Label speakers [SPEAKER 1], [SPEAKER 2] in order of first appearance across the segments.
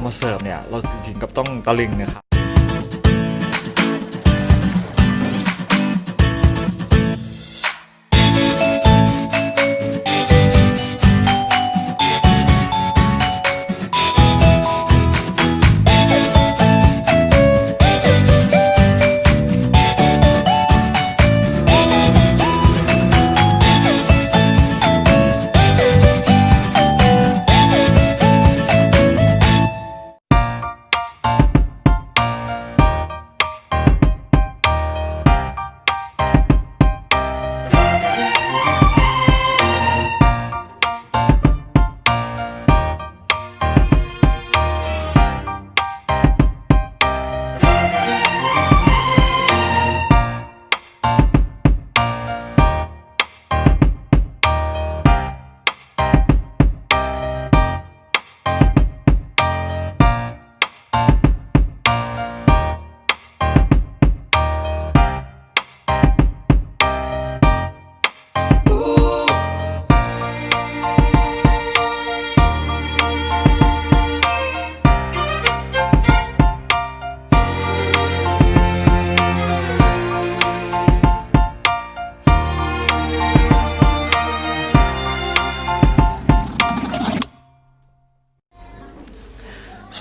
[SPEAKER 1] ามาเสิร์ฟเนี่ยเราถึงกับต้องตะลึงนะครับ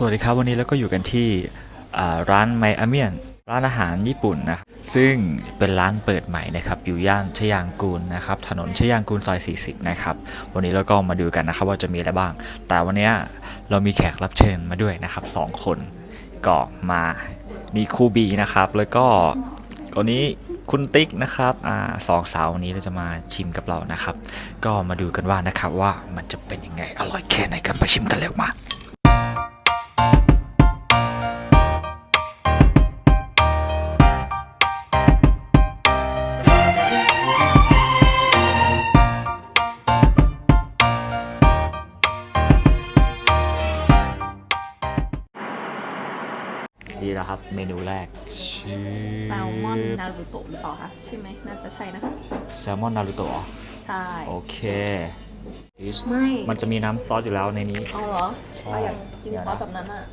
[SPEAKER 1] สวัสดีครับวันนี้เราก็อยู่กันที่ร้านไมอาเมียนร้านอาหารญี่ปุ่นนะซึ่งเป็นร้านเปิดใหม่นะครับอยู่ย่านชยางกูลนะครับถนนชยางกูลซอย 40 นะครับวันนี้เราก็มาดูกันนะครับว่าจะมีอะไรบ้าง แต่วันนี้เรามีแขกรับเชิญมาด้วยนะครับสองคนก็มามีครูบีนะครับแล้วก็คนนี้คุณติ๊กนะครับอสองสาววันนี้เราจะมาชิมกับเรานะครับ ก็มาดูกันว่านะครับว่ามันจะเป็นยังไงอร่อยแค่ไหนกันไปชิมกันเร็วมา ดีแล้วครับเมนูแรกชื่อ
[SPEAKER 2] แซลมอนนารูโตะหรือเปล่าคะใช่ไหมน่าจะใช่นะคะ
[SPEAKER 1] แซลมอนนารูโตะ
[SPEAKER 2] ใช่
[SPEAKER 1] โอเค
[SPEAKER 2] ไม่
[SPEAKER 1] มันจะมีน้ำซอสอยู่แล้วในนี้
[SPEAKER 2] เอาเหรอ
[SPEAKER 1] ใช่
[SPEAKER 2] เอาอยากกิน
[SPEAKER 1] เดี๋ยวนะ
[SPEAKER 2] ซอสแบบนั้นอะ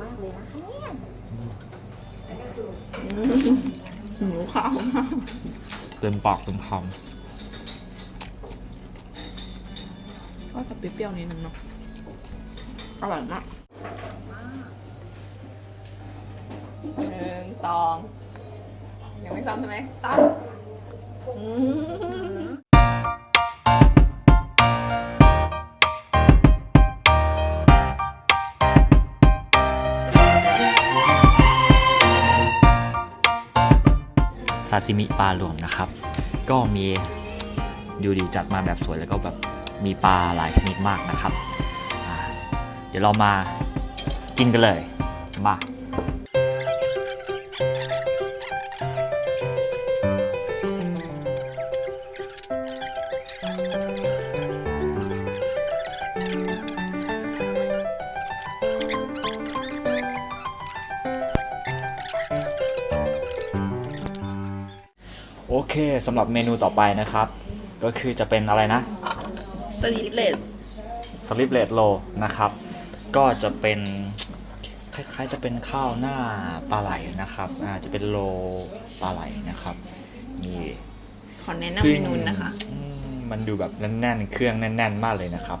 [SPEAKER 2] มากเลยนะคะเนี่ยหมูขาวมาก
[SPEAKER 1] เต็มปากเต็มค
[SPEAKER 2] ก็จะเปรี้ยวๆนิดนึงเนาะ อร่อยมากหนึ่งสองยังไม่ซ้ำใช่ไหมตั้มอืมำ
[SPEAKER 1] ซาซิมิปลารวมนะครับ ก็มีดูดีจัดมาแบบสวยแล้วก็แบบมีปลาหลายชนิดมากนะครับอ่าเดี๋ยวเรามากินกันเลย มาโอเคสำหรับเมนูต่อไปนะครับ ก็คือจะเป็นอะไรนะ
[SPEAKER 2] สลิปเลด
[SPEAKER 1] สลิปเลดโลนะครับ ก็จะเป็นคล้ายๆจะเป็นข้าวหน้าปลาไหลนะครับอ่าจะเป็นโลปลาไหลนะครับนี่
[SPEAKER 2] ขอแนะนำเมนูนะคะ
[SPEAKER 1] อืมมันดูแบบแน่นๆ เครื่องแน่น ๆ มากเลยนะครับ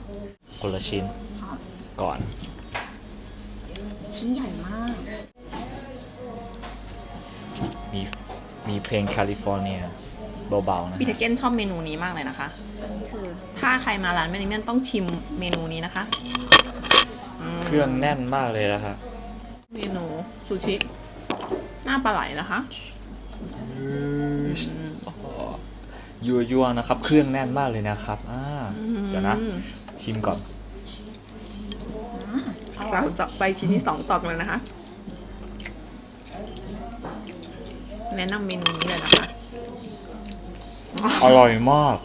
[SPEAKER 1] คนละชิ้นก่อน
[SPEAKER 3] ชิ้นใหญ่มาก
[SPEAKER 1] มีมีเพลงแคลิฟอร์เนียเบาๆนะ
[SPEAKER 2] พีเทเกนชอบเมนูนี้มากเลยนะคะ
[SPEAKER 3] คือ
[SPEAKER 2] ถ้าใครมาร้านเมนิเมียนต้องชิมเมนูนี้นะคะม
[SPEAKER 1] เครื่องแน่นมากเลยนะครับ
[SPEAKER 2] เมนูซูชิ หน้าปลาไหลนะคะ
[SPEAKER 1] ยัวยัวๆนะครับ เครื่องแน่นมากเลยนะครับอ่าเดี๋ยวนะ ชิมก่อน
[SPEAKER 2] เราจะไปชิ้นที่สองต่อกันเลยนะคะ แนะนำเมนูนี้เลยนะคะ
[SPEAKER 1] อร่อยมาก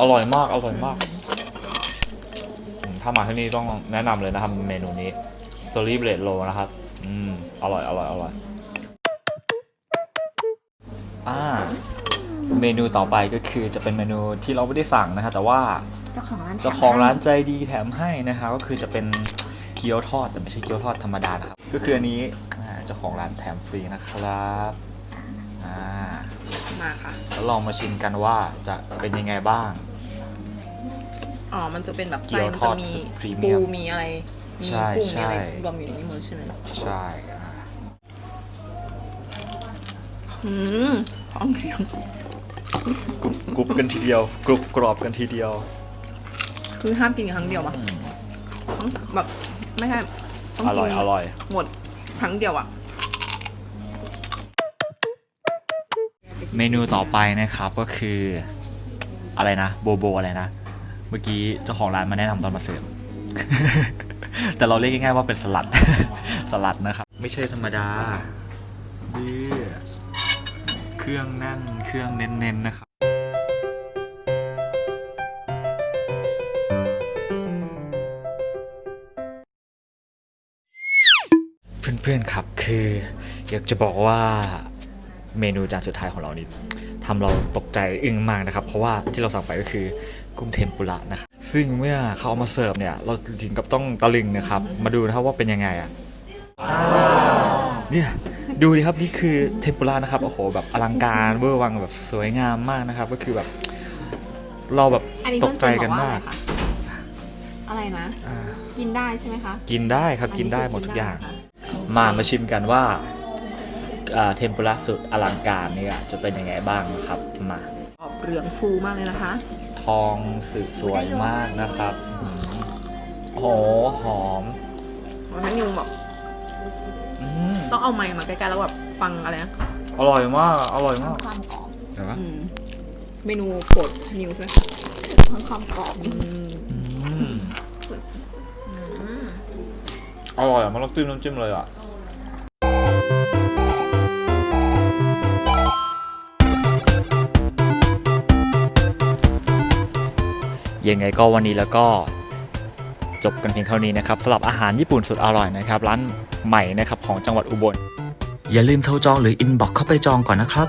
[SPEAKER 1] อร่อยมาก อร่อยมากอืม ถ้ามาที่นี่ต้องแนะนำเลยนะครับเมนูนี้สลีปเลดโลนะครับ อืม อร่อย อร่อย อร่อย อ่า เมนูต่อไปก็คือจะเป็นเมนูที่เราไม่ได้สั่งนะฮะแต่ว่า
[SPEAKER 3] เจ้าของร้าน
[SPEAKER 1] เจ้าของร้านใจดีแถมให้นะฮะก็คือจะเป็นเกี๊ยวทอดแต่ไม่ใช่เกี๊ยวทอดธรรมดานะครับ ก็คืออันนี้อ่าเจ้าของร้านแถมฟรีนะครับอ่า
[SPEAKER 2] มาค่ะ
[SPEAKER 1] แล้วลองมาชิมกันว่าจะเป็นยังไงบ้าง
[SPEAKER 2] อ๋อ มันจะเป็นแบบ
[SPEAKER 1] เกี๊
[SPEAKER 2] ไส้
[SPEAKER 1] ยว
[SPEAKER 2] มัน
[SPEAKER 1] ทอ
[SPEAKER 2] จะ
[SPEAKER 1] ด
[SPEAKER 2] มี
[SPEAKER 1] สุดพรีเมีย
[SPEAKER 2] ปู
[SPEAKER 1] ม
[SPEAKER 2] มีอะไร มี
[SPEAKER 1] ใช่
[SPEAKER 2] กุ้งมีอะไร
[SPEAKER 1] ใช่
[SPEAKER 2] รวมอยู่ในนี้หมดใช่ไหม
[SPEAKER 1] ใช่อ่า
[SPEAKER 2] อืมท้องเสียง
[SPEAKER 1] กรุบกรุบกันทีเดียว กรุบกรอบกันทีเดียว
[SPEAKER 2] คือห้ามกินครั้งเดียวอะ
[SPEAKER 1] อืม
[SPEAKER 2] ต้องแบบไม่ใช่ต้อง
[SPEAKER 1] อ
[SPEAKER 2] กิ
[SPEAKER 1] ร่อยอร่อย
[SPEAKER 2] หมดครั้งเดียวอะ
[SPEAKER 1] เมนูต่อไปนะครับก็คือ อะไรนะ โบโบอะไรนะ เมื่อกี้เจ้าของร้านมาแนะนำตอนมาเสิร์ฟ แต่เราเรียกง่ายๆว่าเป็นสลัด สลัดนะครับ ไม่ใช่ธรรมดานี่เครื่องแน่น เครื่องเน้นๆนะครับ เพื่อนๆครับคือ อยากจะบอกว่า เมนูจานสุดท้ายของเรานี่ทำเราตกใจอึ้งมากนะครับ เพราะว่าที่เราสั่งไปก็คือกุ้งเทมปุระนะครับซึ่งเมื่อเขาเอามาเสิร์ฟเนี่ย เราถึงกับต้องตะลึงนะครับ มาดูนะครับว่าเป็นยังไงอะเนี่ยดูดิครับนี่คือเทมปุระนะครับโอ้โหแบบอลังการเวอร์วังแบบสวยงามมากนะครับ ก็คือแบบเราแบบ
[SPEAKER 2] อันนี้
[SPEAKER 1] ต
[SPEAKER 2] เพื่
[SPEAKER 1] ก
[SPEAKER 2] อน
[SPEAKER 1] ใจ
[SPEAKER 2] เจนบ
[SPEAKER 1] กั
[SPEAKER 2] อนกว่าอะไร
[SPEAKER 1] มาก
[SPEAKER 2] คะอะไรนะ
[SPEAKER 1] อ่า
[SPEAKER 2] กินได้ใช่ไหมคะ
[SPEAKER 1] กินได้ครับ
[SPEAKER 2] อั
[SPEAKER 1] กินได้หมด
[SPEAKER 2] คื
[SPEAKER 1] ทุกอย่าง
[SPEAKER 2] นได้
[SPEAKER 1] มามาชิมกันว่าอ่า เทมปุระสุดอลังการเนี่ยจะเป็นยังไงบ้างนะครับมา
[SPEAKER 2] ออกเหลืองฟูมากเลยนะคะ
[SPEAKER 1] ทองสึสวยมากนะครับอืมโหหอม
[SPEAKER 2] ให้นิวแบบ
[SPEAKER 1] อืม
[SPEAKER 2] ต้องเอาไมค์มาใกล้ๆแล้วแบบฟังอะไรนะ
[SPEAKER 1] อร่อยมาก อร่อยมาก
[SPEAKER 3] ความกรอบ
[SPEAKER 1] เห็นปะ
[SPEAKER 2] อืมเมนูโปรดนิวใช่ไหม
[SPEAKER 3] ทั้งความกรอบ
[SPEAKER 2] อืม
[SPEAKER 1] อืมอร่อยอะมันต้องจิ้มน้ำจิ้มเลยอะ ยังไงก็วันนี้แล้วก็จบกันเพียงเท่านี้นะครับสำหรับอาหารญี่ปุ่นสุดอร่อยนะครับ ร้านใหม่นะครับของจังหวัดอุบล อย่าลืมโทรจองหรืออินบ็อกเข้าไปจองก่อนนะครับ